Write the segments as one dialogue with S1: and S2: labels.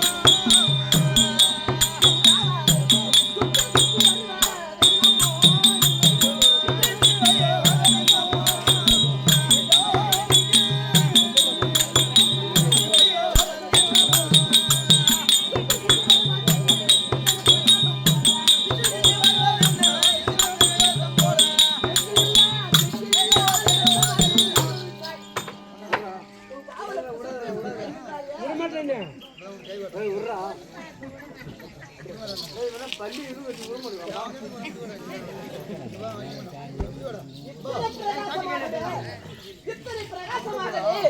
S1: Thank you. வேணா பள்ளி இரு, வெட்டி விட முடியுமா?
S2: இத்தனை பிரகாசமாகவே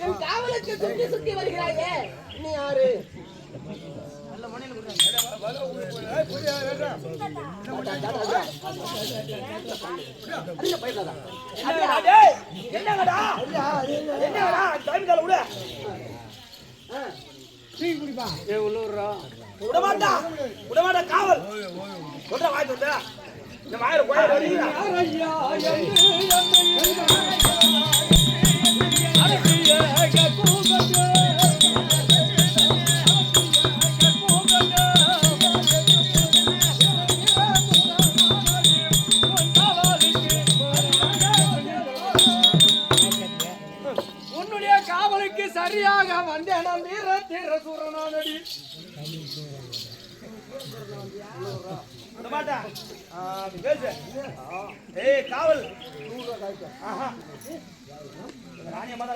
S2: என் காவலுக்கு சுற்றி சுற்றி வருகிறாயே நீ யாரு
S3: என்னடா டேய்? என்னங்கடா? என்னங்கடா? டைம் கால விடு.
S1: ஏய், உள்ள விட்றா.
S3: விட மாட்டான். விட மாட்டான், காவல். சொல்ற வாய் சொல்லு. இந்த வாயில கோயில் ஐயா
S1: உன்னுடைய காவலுக்கு சரியாக வந்தேன் வீர தீர சூரனானடி
S3: ஏய், காவல். ஆஹா. ராணியம்மா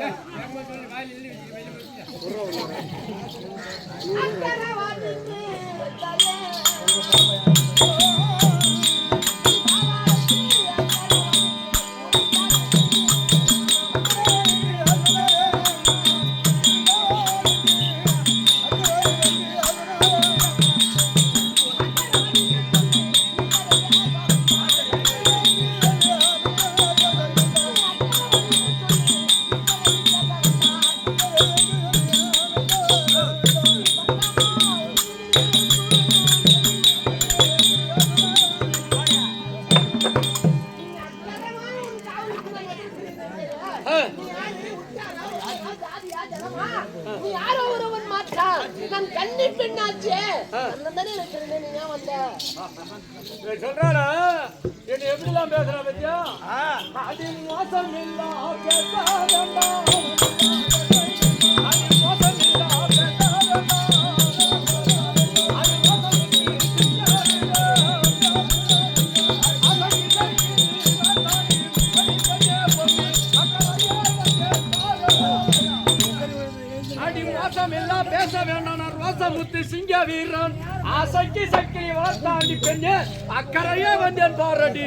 S2: நான் கன்னி பெண்ணாச்சே அந்த தானே இருக்கிறேன் நீ ஏன் வந்த?
S1: ஏய், சொல்றானா என்ன எப்படிலாம் பேசுறா பத்தியா. அதில் இல்லா சிங்க வீரன். அசக்கி சக்கிலி வளர்த்தாண்டி பெண்ணே. அக்கறையே வந்தேன் பாரடி.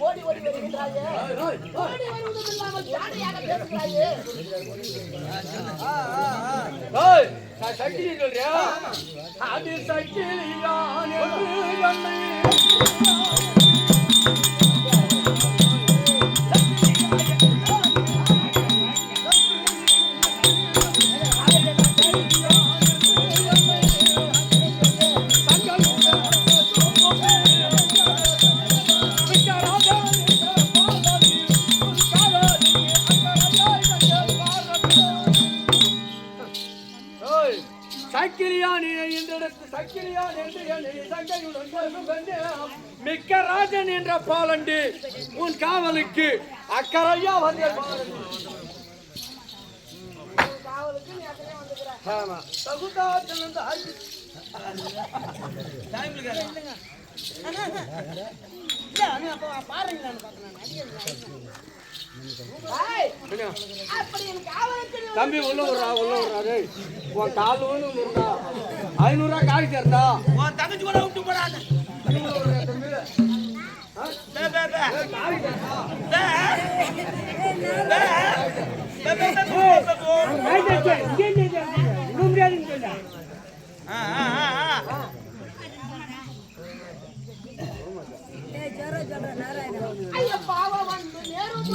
S2: ஓடி ஓடி வருகின்றாயே. ஓடி வருவதும் இல்லாமல் ஜாடையாக பேசுகிறாயே.
S1: ஏய், நான் சொல்றியா அது சக்கிலியான் என்று என்னை சக்கிலியான் என்று என்னை சங்கையுடன் கொள்ளும் பெண்ணே. மிக்க ராஜன் என்ற பாலண்டு உன் காவலுக்கு அக்கறையா வந்த. ஆமா தம்பி உள்ள விடுறா உள்ள விடுறா டேய் உன் கால் ஒன்று விடுறா ஐநூறுரூவா காய் சேர்த்தா
S3: உன் தங்கச்சி கூட விட்டு போடாத
S2: உனக்குதான் வந்து நேரும்.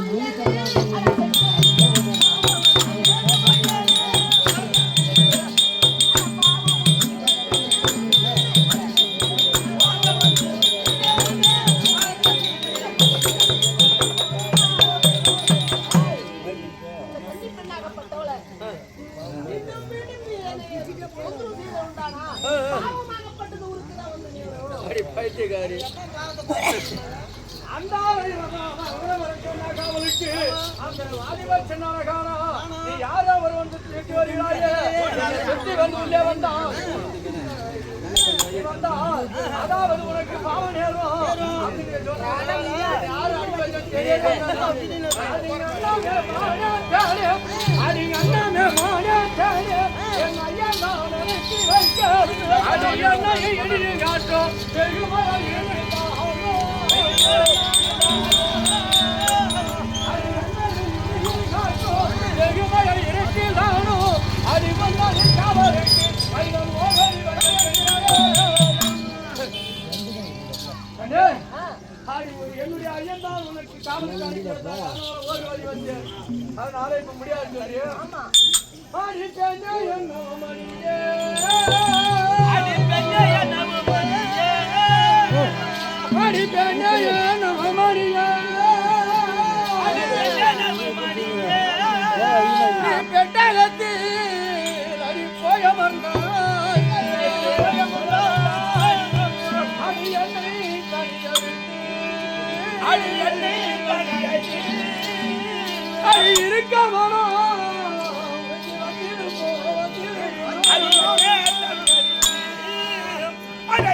S1: பைத்தியக்காரி அதாவது உனக்கு பாவம் நேரம் அப்படின்னு சொன்னாங்க. என்னுடைய ஐயன் தான் உனக்கு காவலுக்கு அனுப்பியிருந்தார். அதனால ஓடி ஓடி வந்தேன். அதனால இப்ப முடியாது சொல்லி. ஆடி பெண்ணே என் மணியே.
S3: தனியடி.
S1: அடி இருக்க மனம்.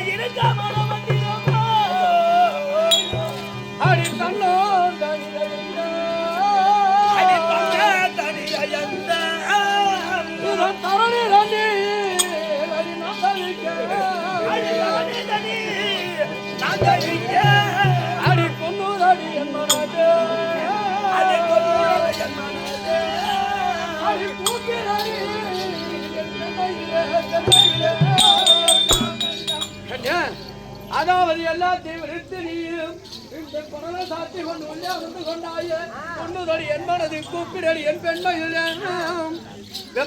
S3: இருக்க
S1: அதாவது எல்லாத்தையும் விடுத்து நீயும் இந்த குரலை சாத்தி கொண்டு உள்ளே வந்து கொண்டாயே. கொண்டுதடி என் மனது கூப்பிடடி என் பெண்மையிலே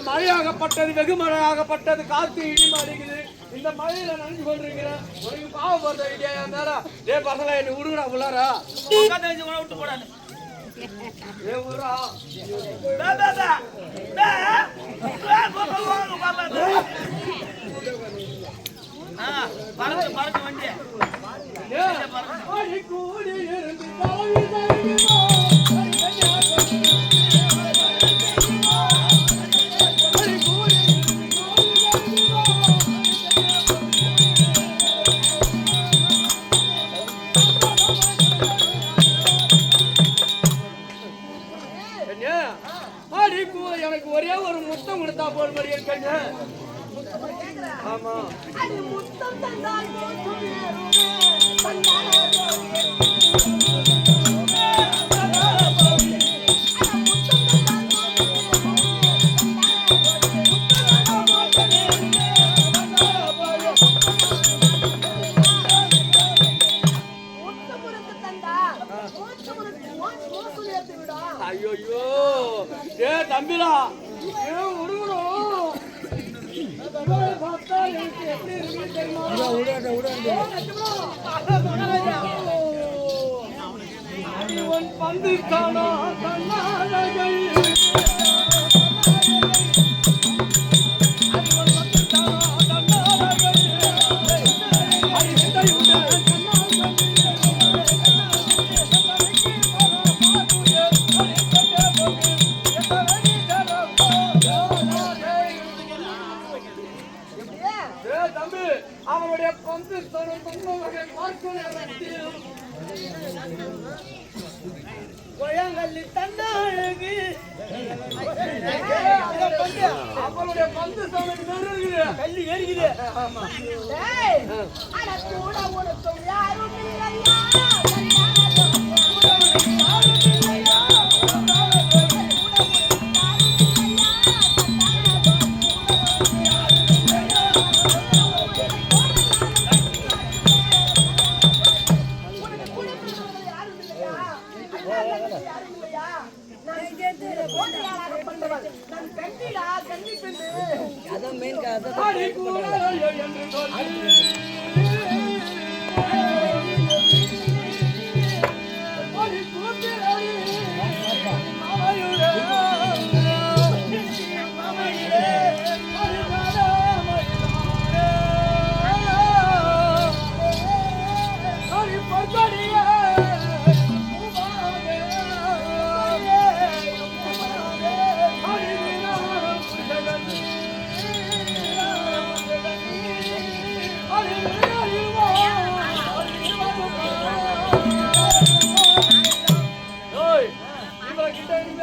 S1: மழையாகப்பட்டது வெகு மழையாகப்பட்டது காத்து இடி மாடிக்குது இந்த மழையில நனைஞ்சு கொண்டிருக்கிறேன் உனக்கு பாவப்படுற ஐடியா என் மேல. டே பசங்களா என்னை விடுங்கடா உள்ளாரா.
S3: கூட விட்டு போடாது.
S1: ஏ விடுறா
S3: பே, பே, பே. பே. பே, போ, போ, போ, போ, போ, போ. ஆ, பறக்கு, பறக்கு வண்டி.
S1: ஏ, அடி கூடி இருந்து தலைவி தலைவிவோ, அடி கன்னியாகுமரி. அடி கூடி கூ எனக்கு ஒரே ஒரு முத்தம் கொடுத்தா போல் மாதிரி கண்ணு ஆமா.
S2: அடி முத்தம் தந்தால் போற்றும் நேருமே.
S1: பந்து காணா கண்ணாலகை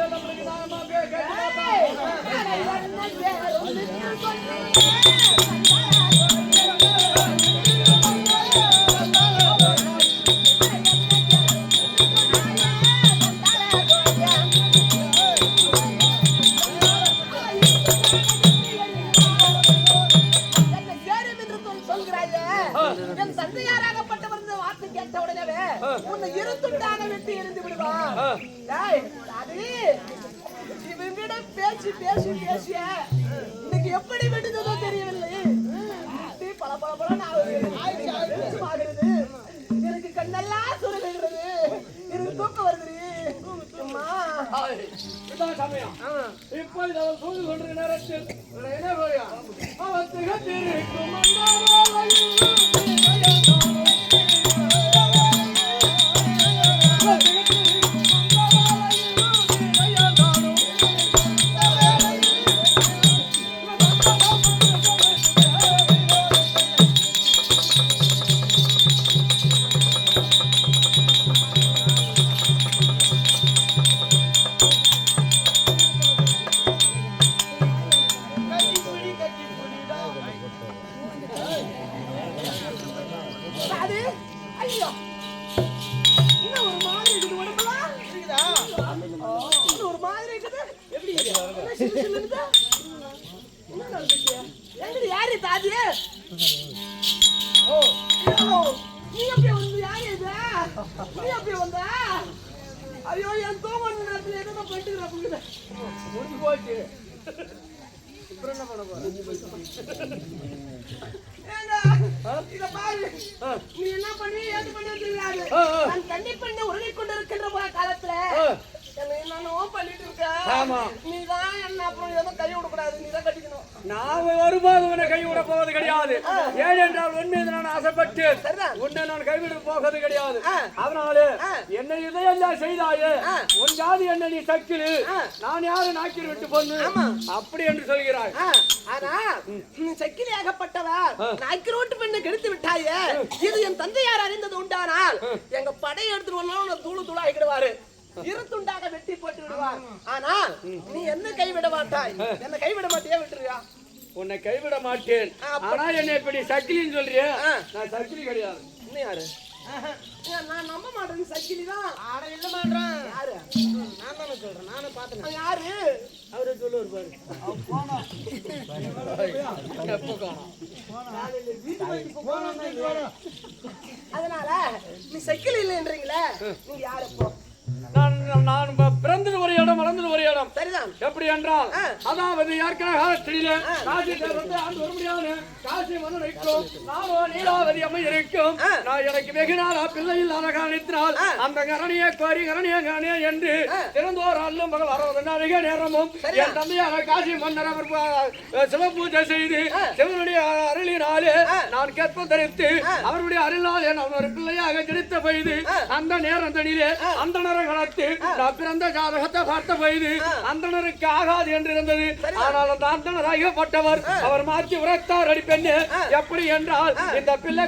S2: ஏய், உன்னை வெட்டி எறிந்து விடுவான். டேய், அது இவங்கிடம் பேசி பேசி பேசிய இன்னைக்கு எப்படி வெட்டுதோ தெரியவில்லை. பல பல ஆகுது. வெளிச்சமாகிறது. எனக்கு கண்ணெல்லாம் சுருங்குகிறது எனக்கு தூக்கம் வருது. அம்மா.
S1: நேரத்தில் என்ன முடிஞ்சு போச்சு அப்புறம் என்ன பண்ண
S2: இத பாரு. நீ என்ன பண்ணி ஏது பண்ணி தெரியாது நான் கண்ணி பண்ணி உருகி கொண்டிருக்கின்ற காலத்துல என்னென்னவோ பண்ணிட்டு இருக்க நீதான் என்ன அப்புறம் எதுவும் கை விடக்கூடாது நீதான் கட்டிக்கணும்
S1: நாம ஒருபோது உன்னை கைவிட போவது கிடையாது. ஏனென்றால் உன் மீது நான் ஆசைப்பட்டு. உன்னை நான் கைவிட போவது கிடையாது. அதனால. என்னை இதையெல்லாம் செய்தாயே. உன் ஜாதி என்ன நீ சக்கிலு. நான் யாரு நாக்கில் விட்டு பொண்ணு. அப்படி என்று சொல்கிறாய்.
S2: ஆனா நாய்க்கு ரோட்டு பெண்ணை கெடுத்து விட்டாயே? இது என் தந்தையார் அறிந்தது உண்டானால் எங்க படையை எடுத்துட்டு வரலாம் தூளு தூளா ஆக்கிடுவாரு இரு துண்டாக வெட்டி போட்டு விடுவார். ஆனால் நீ என்ன கைவிட மாட்டாய்? என்ன கைவிட மாட்டியா விட்டுருவியா?
S1: உன்னை கைவிட மாட்டேன். ஆனா என்னை இப்படி சக்கிலின்னு சொல்றியே. நான் சக்கிலி கிடையாது.
S2: இன்னும் யாரு? நான் நம்ப மாட்டேன் சக்கிலி தான்.
S3: ஆட இல்ல மாட்டேன்
S2: யாரு?
S3: நான் தானே சொல்றேன் நானும் பார்த்தேன்
S2: யாரு?
S3: அவரே சொல்லுவார் பாரு.
S2: அதனால நீ சக்கிலி இல்லைன்றீங்களே நீங்க யாரு இப்போ
S1: நான் நான் பிறந்தது ஒரு இடம் வளர்ந்தது ஒரு இடம்.
S2: சரிதான்.
S1: எப்படி என்றால். அதாவது ஏற்கனவே காலத்திலே காசி வந்து ஆண்டு வர முடியாது. காசி வந்து நிற்கும். நீலாவதி அம்மை இருக்கும். நான் எனக்கு வெகு நாளா பிள்ளை இல்லாத காரணத்தினால். அந்த கரணியை கோரி கரணியை காணிய என்று திறந்தோர் அல்லும் மகள் அறுபது அதிக நேரமும். என் தந்தையார காசி மன்னர் அவர் சிவபூஜை செய்து சிவனுடைய அருளினாலே நான் கற்ப தரித்து அவருடைய அருளாலே நான் ஒரு பிள்ளையாக ஜனித்த பொழுது அந்த நேரம் தனிலே அந்த காலத்து நான் பிறந்த ஜாதகத்தை பார்த்த பொழுது அந்தணருக்கு ஆகாது என்று இருந்தது ஆனால் அந்த அந்தணர் ஐயப்பட்டவர் அவர் மாற்றி உரைத்தார் அடி பெண்ணு எப்படி என்றால் இந்த பிள்ளை